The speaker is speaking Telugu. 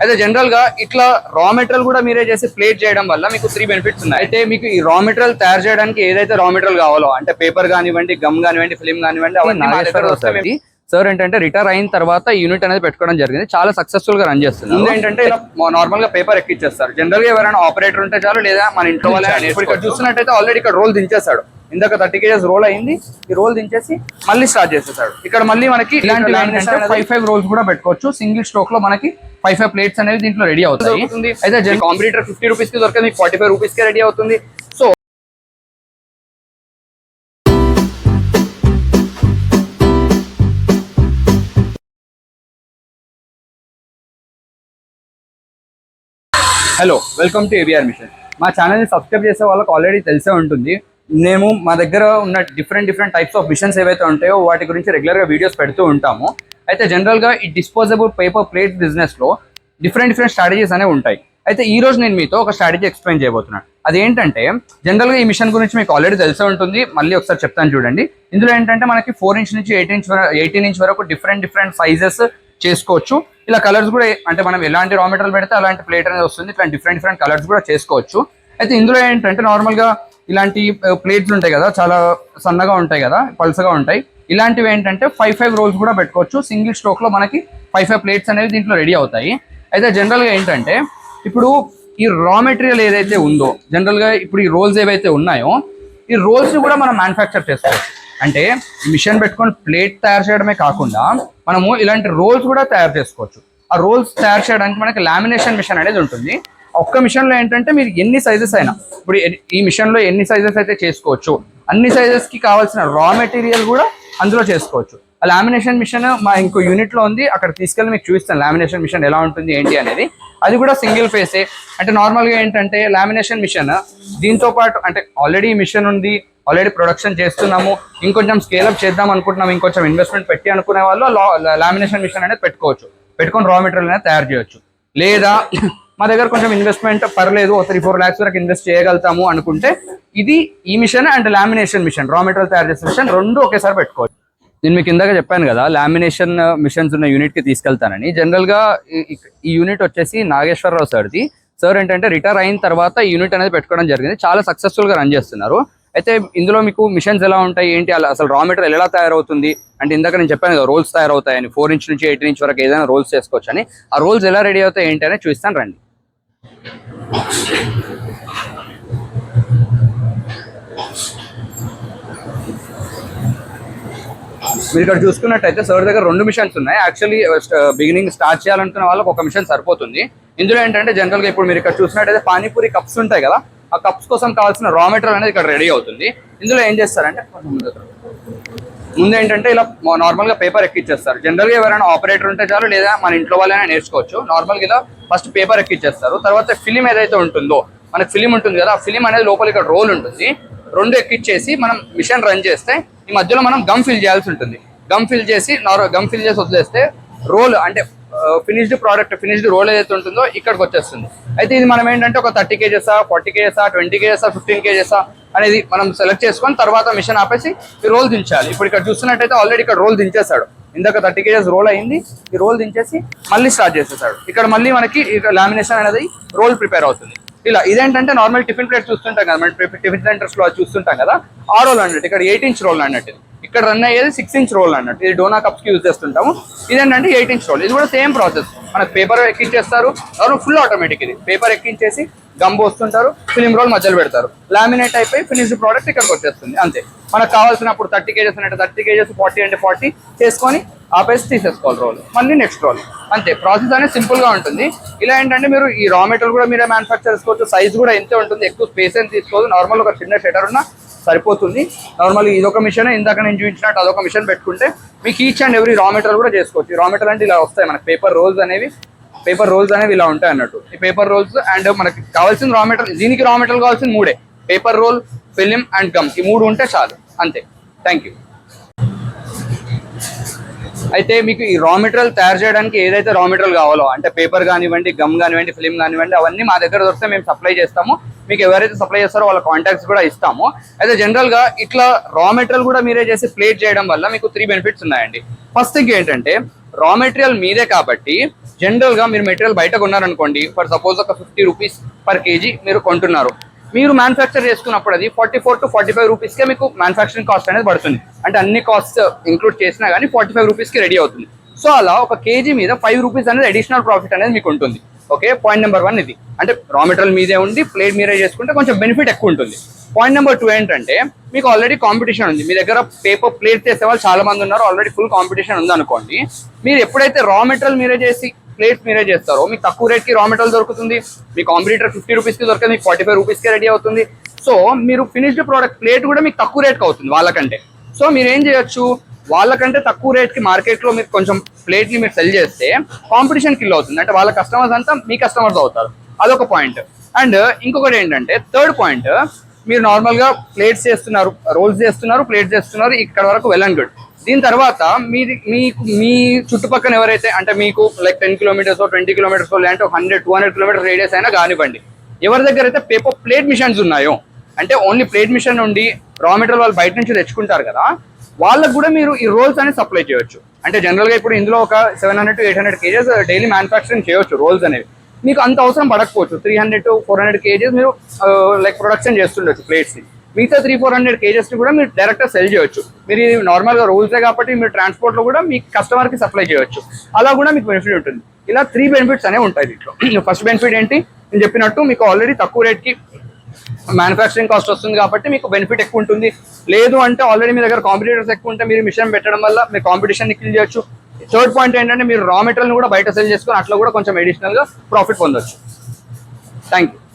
అయితే జనరల్గా ఇట్లా రా మెటీరియల్ కూడా మీరే చేసి ప్లేట్ చేయడం వల్ల మీకు త్రీ బెనిఫిట్స్ ఉన్నాయి. అయితే మీకు ఈ రా మెటీరియల్ తయారు చేయడానికి ఏదైతే రా మెటీరియల్ కావాలో అంటే పేపర్ కానివ్వండి గమ్ కానివ్వండి ఫిల్మ్ కానివ్వండి అవన్నీ సార్ ఏంటంటే రిటైర్ అయిన తర్వాత యూనిట్ అనేది పెట్టుకోవడం జరిగింది. చాలా సక్సెస్ఫుల్గా రన్ చేస్తుంది ముందు ఏంటంటే ఇలా నార్మల్గా పేపర్ ఎక్కిచ్చేస్తారు. జనరల్గా ఎవరైనా ఆపరేటర్ ఉంటే చాలు లేదా మన ఇంట్లో వాళ్ళే ఇక్కడ చూస్తున్నట్టయితే ఆల్రెడీ ఇక్కడ రోల్ దించేశాడు. ఇందాక థర్టీ కేజెస్ రోల్ అయింది. ఈ రోల్ దించేసి మళ్ళీ స్టార్ట్ చేసేసాడు ఇక్కడ మళ్ళీ మనకి ఇలాంటి ఫైవ్ ఫైవ్ రోల్స్ కూడా పెట్టుకోవచ్చు. సింగిల్ స్ట్రోక్లో మనకి ఫైవ్ ఫైవ్ ప్లేట్స్ అనేవి దీంట్లో రెడీ అవుతుంది అయితే కాంపిటీటర్ ఫిఫ్టీ రూపీస్కి దొరకదు ఫార్టీ ఫైవ్ రూపీస్కి రెడీ అవుతుంది. So hello welcome to ABR machine మా ఛానల్ని సబ్స్క్రైబ్ చేసే వాళ్ళకి ఆల్రెడీ తెలిసే ఉంటుంది. మేము మా దగ్గర ఉన్న different different types of machines ఏవైతే ఉంటాయో వాటి గురించి రెగ్యులర్గా వీడియోస్ పెడుతూ ఉంటాము. అయితే జనరల్గా ఈ డిస్పోజబుల్ పేపర్ ప్లేట్ బిజినెస్లో డిఫరెంట్ డిఫరెంట్ స్ట్రాటజీస్ అనేవి ఉంటాయి. అయితే ఈ రోజు నేను మీతో ఒక స్ట్రాటజీ ఎక్స్ప్లెయిన్ చేయబోతున్నాను. అదేంటంటే జనరల్గా ఈ మిషన్ గురించి మీకు ఆల్రెడీ తెలిసే ఉంటుంది. మళ్ళీ ఒకసారి చెప్తాను చూడండి. ఇందులో ఏంటంటే మనకి ఫోర్ ఇంచ్ నుంచి ఎయిట్ ఇంచ్ ఎయిటీన్ ఇంచ్ వరకు డిఫరెంట్ డిఫరెంట్ సైజెస్ చేసుకోవచ్చు. ఇలా కలర్స్ కూడా అంటే మనం ఎలాంటి రా మెటీరియల్ పెడితే అలాంటి ప్లేట్ అనేది వస్తుంది. ఇట్లా డిఫరెంట్ డిఫరెంట్ కలర్స్ కూడా చేసుకోవచ్చు. అయితే ఇందులో ఏంటంటే నార్మల్గా ఇలాంటి uh, ప్లేట్స్ ఉంటాయి కదా చాలా సన్నగా ఉంటాయి కదా పల్సగా ఉంటాయి. ఇలాంటివి ఏంటంటే ఫైవ్ ఫైవ్ రోల్స్ కూడా పెట్టుకోవచ్చు. సింగిల్ స్ట్రోక్లో మనకి ఫైవ్ ఫైవ్ ప్లేట్స్ అనేవి దీంట్లో రెడీ అవుతాయి. అయితే జనరల్గా ఏంటంటే ఇప్పుడు ఈ రా మెటీరియల్ ఏదైతే ఉందో జనరల్గా ఇప్పుడు ఈ రోల్స్ ఏవైతే ఉన్నాయో ఈ రోల్స్ కూడా మనం మ్యానుఫ్యాక్చర్ చేసుకోవచ్చు. అంటే మిషన్ పెట్టుకొని ప్లేట్ తయారు చేయడమే కాకుండా మనము ఇలాంటి రోల్స్ కూడా తయారు చేసుకోవచ్చు. ఆ రోల్స్ తయారు చేయడానికి మనకి లామినేషన్ మిషన్ అనేది ఉంటుంది. ఒక్క మిషన్లో ఏంటంటే మీరు ఎన్ని సైజెస్ అయినా ఇప్పుడు ఈ మిషన్లో ఎన్ని సైజెస్ అయితే చేసుకోవచ్చు అన్ని సైజెస్కి కావాల్సిన రా మెటీరియల్ కూడా అందులో చేసుకోవచ్చు. ఆ లామినేషన్ మిషన్ మా ఇంకో యూనిట్లో ఉంది. అక్కడ తీసుకెళ్ళి మీకు చూపిస్తాను లామినేషన్ మిషన్ ఎలా ఉంటుంది ఏంటి అనేది. అది కూడా సింగిల్ ఫేసే అంటే నార్మల్గా ఏంటంటే లామినేషన్ మిషన్ దీంతో పాటు అంటే ఆల్రెడీ మిషన్ ఉంది ఆల్రెడీ ప్రొడక్షన్ చేస్తున్నాము ఇంకొంచెం స్కేలప్ చేద్దాం అనుకుంటున్నాము ఇంకొంచెం ఇన్వెస్ట్మెంట్ పెట్టి అనుకునే వాళ్ళు లామినేషన్ మిషన్ అనేది పెట్టుకోవచ్చు. పెట్టుకొని రా మెటీరియల్ అనేది తయారు చేయొచ్చు. లేదా మా దగ్గర కొంచెం ఇన్వెస్ట్మెంట్ పర్లేదు ఒక త్రీ ఫోర్ ల్యాక్స్ వరకు ఇన్వెస్ట్ చేయగలుగుతాము అనుకుంటే ఇది ఈ machine and lamination machine raw material తయారు చేసే మిషన్ రెండు ఒకేసారి పెట్టుకోవచ్చు నేను మీకు ఇందాక చెప్పాను కదా లామినేషన్ మిషన్స్ ఉన్న యూనిట్కి తీసుకెళ్తానని. జనరల్గా ఈ- యూనిట్ వచ్చేసి నాగేశ్వరరావు సార్ది. సార్ ఏంటంటే రిటైర్ అయిన తర్వాత ఈ యూనిట్ అనేది పెట్టుకోవడం జరిగింది. చాలా సక్సెస్ఫుల్గా రన్ చేస్తున్నారు. అయితే ఇందులో మీకు మిషన్స్ ఎలా ఉంటాయి ఏంటి? అలా అసలు రా మెటీరియల్ ఎలా తయారవుతుంది? అంటే ఇందాక నేను చెప్పాను కదా రోల్స్ తయారవుతాయని. ఫోర్ ఇంచ్ నుంచి ఎయిట్ ఇంచ్ వరకు ఏదైనా రోల్స్ చేసుకోవచ్చు అని ఆ రోల్స్ ఎలా రెడీ అవుతాయి ఏంటి అనేది చూస్తాను రండి. మీరు ఇక్కడ చూసుకున్నట్టయితే సార్ దగ్గర రెండు మిషన్స్ ఉన్నాయి. యాక్చువల్లీ బిగినింగ్ స్టార్ట్ చేయాలనుకున్న వాళ్ళకి ఒక మిషన్ సరిపోతుంది. ఇందులో ఏంటంటే జనరల్గా ఇప్పుడు మీరు ఇక్కడ చూసినట్టయితే పానీపూరి కప్స్ ఉంటాయి కదా ఆ కప్స్ కోసం కావాల్సిన రా మెటీరియల్ అనేది ఇక్కడ రెడీ అవుతుంది. ఇందులో ఏం చేస్తారంటే ముందు ఏంటంటే ఇలా నార్మల్గా పేపర్ ఎక్కిచ్చేస్తారు. జనరల్గా ఎవరైనా ఆపరేటర్ ఉంటే చాలు లేదా మన ఇంట్లో వాళ్ళైనా నేర్చుకోవచ్చు. నార్మల్గా ఇలా ఫస్ట్ పేపర్ ఎక్కిచ్చేస్తారు. తర్వాత ఫిలిం ఏదైతే ఉంటుందో మనకి ఫిలిం ఉంటుంది కదా ఆ ఫిలిం అనేది లోపల ఇక్కడ రోల్ ఉంటుంది. రెండు ఎక్కిచ్చేసి మనం మిషన్ రన్ చేస్తే ఈ మధ్యలో మనం గమ్ ఫిల్ చేయాల్సి ఉంటుంది. గమ్ ఫిల్ చేసి నార్మల్ గమ్ ఫిల్ చేసి వదిలేస్తే రోల్ అంటే ఫినిష్డ్ ప్రోడక్ట్ ఫినిష్డ్ రోల్ ఏదైతే ఉంటుందో ఇక్కడికి వచ్చేస్తుంది. అయితే ఇది మనం ఏంటంటే ఒక థర్టీ కేజెసా ఫార్టీ కేజెసా ట్వంటీ కేజెసా ఫిఫ్టీన్ కేజెసా అనేది మనం సెలెక్ట్ చేసుకొని తర్వాత మిషన్ ఆపేసి ఈ రోల్ దించాలి. ఇప్పుడు ఇక్కడ చూస్తున్నట్టయితే ఆల్రెడీ ఇక్కడ రోల్ దించేశాడు. ఇందాక థర్టీ కేజెస్ రోల్ అయింది ఈ రోల్ దించేసి మళ్ళీ స్టార్ట్ చేసేసాడు ఇక్కడ మళ్ళీ మనకి లామినేషన్ అనేది రోల్ ప్రిపేర్ అవుతుంది. ఇలా ఇదేంటంటే నార్మల్ టిఫిన్ ప్లేట్ చూస్తుంటాం కదా మనం టిఫిన్ సెంటర్స్లో చూస్తుంటాం కదా ఆ రోల్ అన్నట్టు ఇక్కడ ఎయిట్ ఇంచ్ రోల్ అన్నట్టు ఇక్కడ రన్ అయ్యేది సిక్స్ ఇంచ్ రోల్ అన్నట్టు. ఇది డోనా కప్స్కి యూజ్ చేస్తుంటాము. ఇదేంటంటే ఎయిట్ ఇంచ్ రోల్ ఇది కూడా సేమ్ ప్రాసెస్ మనకు పేపర్ ఎక్కించేస్తారు. ఫుల్ ఆటోమేటిక్ ఇది. పేపర్ ఎక్కించేసి గమ్ పోస్తుంటారు. ఫిలిం రోల్ మధ్యలో పెడతారు. లామినేట్ అయిపోయి ఫినిష్డ్ ప్రోడక్ట్ ఇక్కడికి వచ్చేస్తుంది. అంతే. మనకు కావాల్సినప్పుడు థర్టీ కేజెస్ అంటే థర్టీ కేజెస్ ఫార్టీ అంటే ఫార్టీ చేసుకొని ఆపేసి తీసేసుకోవాలి రోల్ మళ్ళీ నెక్స్ట్ రోల్ అంతే. ప్రాసెస్ అనేది సింపుల్గా ఉంటుంది. ఇలా ఏంటంటే మీరు ఈ రా మెటీరియల్ కూడా మీరే మ్యానుఫ్యాక్చర్ చేసుకోవచ్చు. సైజ్ కూడా ఎంతే ఉంటుంది. ఎక్కువ స్పేస్ ఏం తీసుకోవచ్చు నార్మల్ ఒక చిన్న షెటర్ ఉన్నా సరిపోతుంది. నార్మల్ ఇదొక మిషన్ ఇందాక నేను చూపించినట్టు అదొక మిషన్ పెట్టుకుంటే మీకు each and every raw material కూడా చేసుకోవచ్చు. ఈ రా మెటీరియల్ అంటే ఇలా వస్తాయి మనకి. పేపర్ రోల్స్ అనేవి పేపర్ రోల్స్ అనేవి ఇలా ఉంటాయి అన్నట్టు. ఈ పేపర్ రోల్స్ అండ్ మనకి కావాల్సిన రా మెటీరియల్ దీనికి రా మెటీరియల్ కావాల్సిన మూడే. Paper roll film and gum ఈ మూడు ఉంటే చాలు. అంతే. థ్యాంక్ యూ అయితే మీకు ఈ రా మెటీరియల్ తయారు చేయడానికి ఏదైతే రా మెటీరియల్ కావాలో అంటే పేపర్ కానివ్వండి గమ్ కానివ్వండి ఫిలిం కానివ్వండి అవన్నీ మా దగ్గర దొరికితే మేము సప్లై చేస్తాము. మీకు ఎవరైతే సప్లై చేస్తారో వాళ్ళ కాంటాక్ట్స్ కూడా ఇస్తాము. అయితే జనరల్గా ఇట్లా రా మెటీరియల్ కూడా మీరే చేసి ప్లేట్ చేయడం వల్ల మీకు త్రీ బెనిఫిట్స్ ఉన్నాయండి. ఫస్ట్ థింగ్ ఏంటంటే రా మెటీరియల్ మీదే కాబట్టి జనరల్గా మీరు మెటీరియల్ బయట కొన్నారనుకోండి ఫర్ సపోజ్ ఒక ఫిఫ్టీ రూపీస్ పర్ కేజీ మీరు కొంటున్నారు. మీరు మ్యానుఫ్యాక్చర్ చేసుకున్నప్పుడు అది forty four to forty five రూపీస్కే మీకు మ్యానుఫ్యాక్చరింగ్ కాస్ట్ అనేది పడుతుంది. అంటే అన్ని కాస్ట్ ఇంక్లూడ్ చేసినా కానీ ఫార్టీ ఫైవ్ రూపీస్కి రెడీ అవుతుంది. సో అలా ఒక కేజీ మీద ఫైవ్ రూపీస్ అనేది అడిషనల్ ప్రాఫిట్ అనేది మీకు ఉంటుంది. ఓకే పాయింట్ నెంబర్ వన్ ఇది. అంటే రా మెటీరియల్ మీదే ఉండి ప్లేట్ మీరే చేసుకుంటే కొంచెం బెనిఫిట్ ఎక్కువ ఉంటుంది. పాయింట్ నెంబర్ టూ ఏంటంటే మీకు ఆల్రెడీ కాంపిటీషన్ ఉంది. మీ దగ్గర పేపర్ ప్లేట్ చేసే వాళ్ళు చాలా మంది ఉన్నారు. ఆల్రెడీ ఫుల్ కాంపిటీషన్ ఉంది అనుకోండి మీరు ఎప్పుడైతే రా మెటీరియల్ మీరే చేసి ప్లేట్స్ మీరే చేస్తారు. మీకు తక్కువ రేట్కి రా మెటీరియల్ దొరుకుతుంది. మీ కాంపిటీటర్ ఫిఫ్టీ రూపీస్కి దొరకదు మీకు ఫార్టీ ఫైవ్ రూపీస్కి రెడీ అవుతుంది. సో మీరు ఫినిష్డ్ ప్రోడక్ట్ ప్లేట్ కూడా మీకు తక్కువ రేట్కి అవుతుంది వాళ్ళకంటే. సో మీరు ఏం చేయొచ్చు? వాళ్ళకంటే తక్కువ రేట్కి మార్కెట్లో మీరు కొంచెం ప్లేట్ని మీరు సెల్ చేస్తే కాంపిటీషన్ కిల్ అవుతుంది. అంటే వాళ్ళ కస్టమర్స్ అంతా మీ కస్టమర్స్ అవుతారు. అదొక పాయింట్ అండ్ ఇంకొకటి ఏంటంటే థర్డ్ పాయింట్ మీరు నార్మల్గా ప్లేట్స్ చేస్తున్నారు రోల్స్ చేస్తున్నారు ప్లేట్స్ చేస్తున్నారు ఇక్కడ వరకు వెల్ అండ్ గుడ్ దీని తర్వాత మీది మీకు మీ చుట్టుపక్కల ఎవరైతే అంటే మీకు like ten kilometres twenty kilometres లేదంటే hundred two hundred kilometres radius అయినా కానివ్వండి. ఎవరి దగ్గర అయితే పేపర్ ప్లేట్ మిషన్స్ ఉన్నాయో అంటే ఓన్లీ ప్లేట్ మిషన్ నుండి రా మెటీరియల్ వాళ్ళు బయట నుంచి తెచ్చుకుంటారు కదా వాళ్ళకు కూడా మీరు ఈ రోల్స్ అనేది సప్లై చేయొచ్చు. అంటే జనరల్గా ఇప్పుడు ఇందులో ఒక seven hundred to eight hundred kgs daily manufacturing చేయొచ్చు రోల్స్ అనేవి. మీకు అంత అవసరం పడకపోవచ్చు. Three hundred to four hundred kgs మీరు uh, లైక్ ప్రొడక్షన్ చేస్తుండొచ్చు ప్లేట్స్ని మిగతా త్రీ ఫోర్ హండ్రెడ్ కేజెస్ని కూడా మీరు డైరెక్ట్గా సెల్ చేయొచ్చు. మీరు ఇది నార్మల్గా రూల్సే కాబట్టి మీరు ట్రాన్స్పోర్ట్లో కూడా మీ కస్టమర్కి సప్లై చేయొచ్చు. అలా కూడా మీకు బెనిఫిట్ ఉంటుంది. ఇలా త్రీ బెనిఫిట్స్ అనేవి ఉంటాయి దీంట్లో. ఫస్ట్ బెనిఫిట్ ఏంటి? నేను చెప్పినట్టు మీకు ఆల్రెడీ తక్కువ రేట్కి మ్యానుఫ్యాక్చరింగ్ కాస్ట్ వస్తుంది కాబట్టి మీకు బెనిఫిట్ ఎక్కువ ఉంటుంది. లేదు అంటే ఆల్రెడీ మీ దగ్గర కాంపిటేటర్స్ ఎక్కువ ఉంటే మీరు మిషన్ పెట్టడం వల్ల మీరు కాంపిటీషన్ కిల్ చేయొచ్చు. థర్డ్ పాయింట్ ఏంటంటే మీరు రా మెటీరియల్ కూడా బయట సెల్ చేసుకొని అట్లా కూడా కొంచెం అడిషనల్గా ప్రాఫిట్ పొందొచ్చు. Thank you